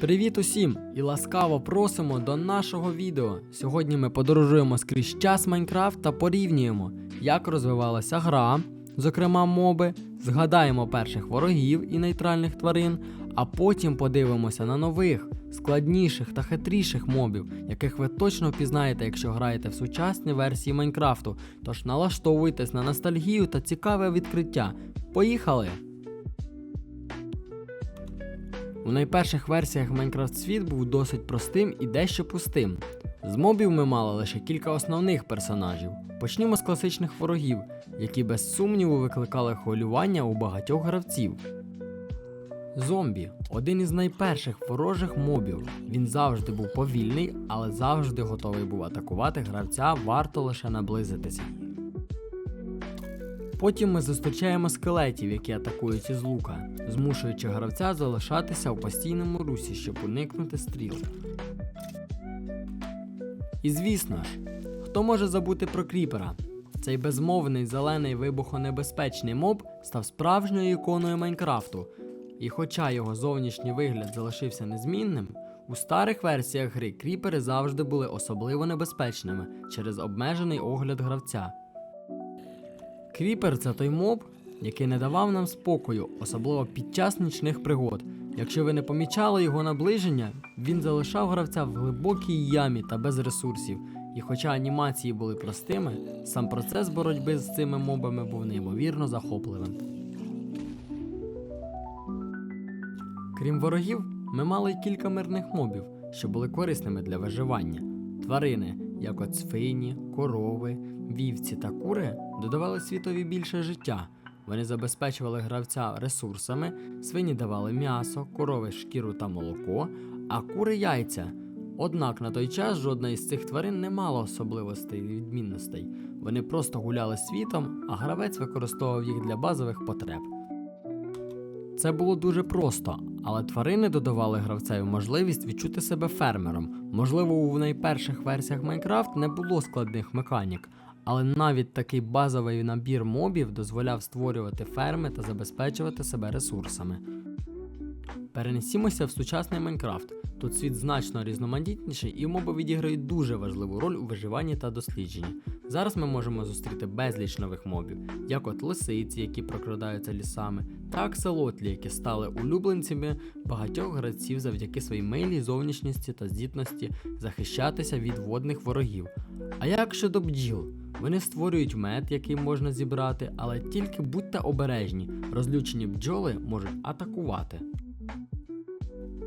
Привіт усім і ласкаво просимо до нашого відео. Сьогодні ми подорожуємо скрізь час Майнкрафт та порівнюємо, як розвивалася гра, зокрема моби, згадаємо перших ворогів і нейтральних тварин, а потім подивимося на нових, складніших та хитріших мобів, яких ви точно впізнаєте, якщо граєте в сучасні версії Майнкрафту. Тож налаштовуйтесь на ностальгію та цікаве відкриття. Поїхали! У найперших версіях Minecraft світ був досить простим і дещо пустим. З мобів ми мали лише кілька основних персонажів. Почнімо з класичних ворогів, які без сумніву викликали хвилювання у багатьох гравців. Зомбі один із найперших ворожих мобів. Він завжди був повільний, але завжди готовий був атакувати гравця, варто лише наблизитися. Потім ми зустрічаємо скелетів, які атакують із лука, змушуючи гравця залишатися у постійному русі, щоб уникнути стріл. І звісно ж, хто може забути про кріпера? Цей безмовний зелений вибухонебезпечний моб став справжньою іконою Майнкрафту. І хоча його зовнішній вигляд залишився незмінним, у старих версіях гри кріпери завжди були особливо небезпечними через обмежений огляд гравця. Кріпер це той моб, який не давав нам спокою, особливо під час нічних пригод. Якщо ви не помічали його наближення, він залишав гравця в глибокій ямі та без ресурсів. І хоча анімації були простими, сам процес боротьби з цими мобами був неймовірно захопливим. Крім ворогів, ми мали й кілька мирних мобів, що були корисними для виживання. Тварини, як от свині, корови, вівці та кури, додавали світові більше життя. Вони забезпечували гравця ресурсами, свині давали м'ясо, корови шкіру та молоко, а кури яйця. Однак на той час жодна із цих тварин не мала особливостей і відмінностей. Вони просто гуляли світом, а гравець використовував їх для базових потреб. Це було дуже просто, але тварини додавали гравцеві можливість відчути себе фермером. Можливо, у найперших версіях Minecraft не було складних механік, але навіть такий базовий набір мобів дозволяв створювати ферми та забезпечувати себе ресурсами. Перенесімося в сучасний Майнкрафт. Тут світ значно різноманітніший і моби відіграють дуже важливу роль у виживанні та дослідженні. Зараз ми можемо зустріти безліч нових мобів, як от лисиці, які прокрадаються лісами, та акселотлі, які стали улюбленцями багатьох гравців завдяки своїй милій зовнішності та здібності захищатися від водних ворогів. А як щодо бджіл? Вони створюють мед, який можна зібрати, але тільки будьте обережні, розлючені бджоли можуть атакувати.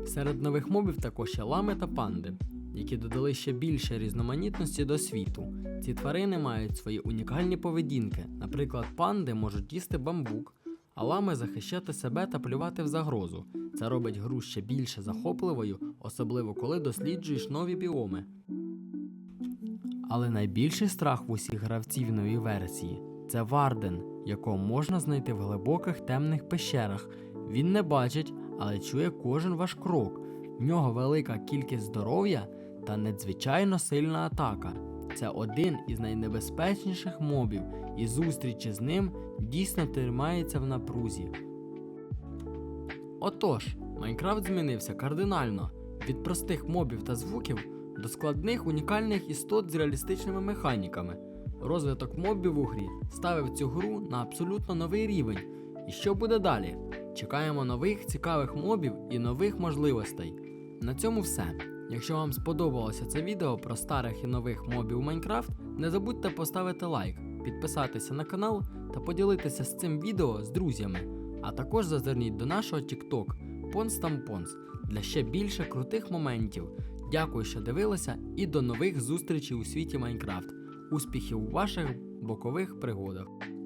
Серед нових мобів також є лами та панди, які додали ще більше різноманітності до світу. Ці тварини мають свої унікальні поведінки. Наприклад, панди можуть їсти бамбук, а лами захищати себе та полювати в загрозу. Це робить гру ще більше захопливою, особливо коли досліджуєш нові біоми. Але найбільший страх в усіх гравців новій версії це Варден, якого можна знайти в глибоких темних пещерах. Він не бачить, але чує кожен ваш крок. В нього велика кількість здоров'я та надзвичайно сильна атака. Це один із найнебезпечніших мобів, і зустрічі з ним дійсно тримається в напрузі. Отож, Майнкрафт змінився кардинально від простих мобів та звуків до складних унікальних істот з реалістичними механіками. Розвиток мобів у грі ставив цю гру на абсолютно новий рівень. І що буде далі? Чекаємо нових цікавих мобів і нових можливостей. На цьому все. Якщо вам сподобалося це відео про старих і нових мобів Майнкрафт, не забудьте поставити лайк, підписатися на канал та поділитися з цим відео з друзями. А також зазирніть до нашого TikTok Понс для ще більше крутих моментів. Дякую, що дивилися, і до нових зустрічей у світі Майнкрафт. Успіхів у ваших бокових пригодах!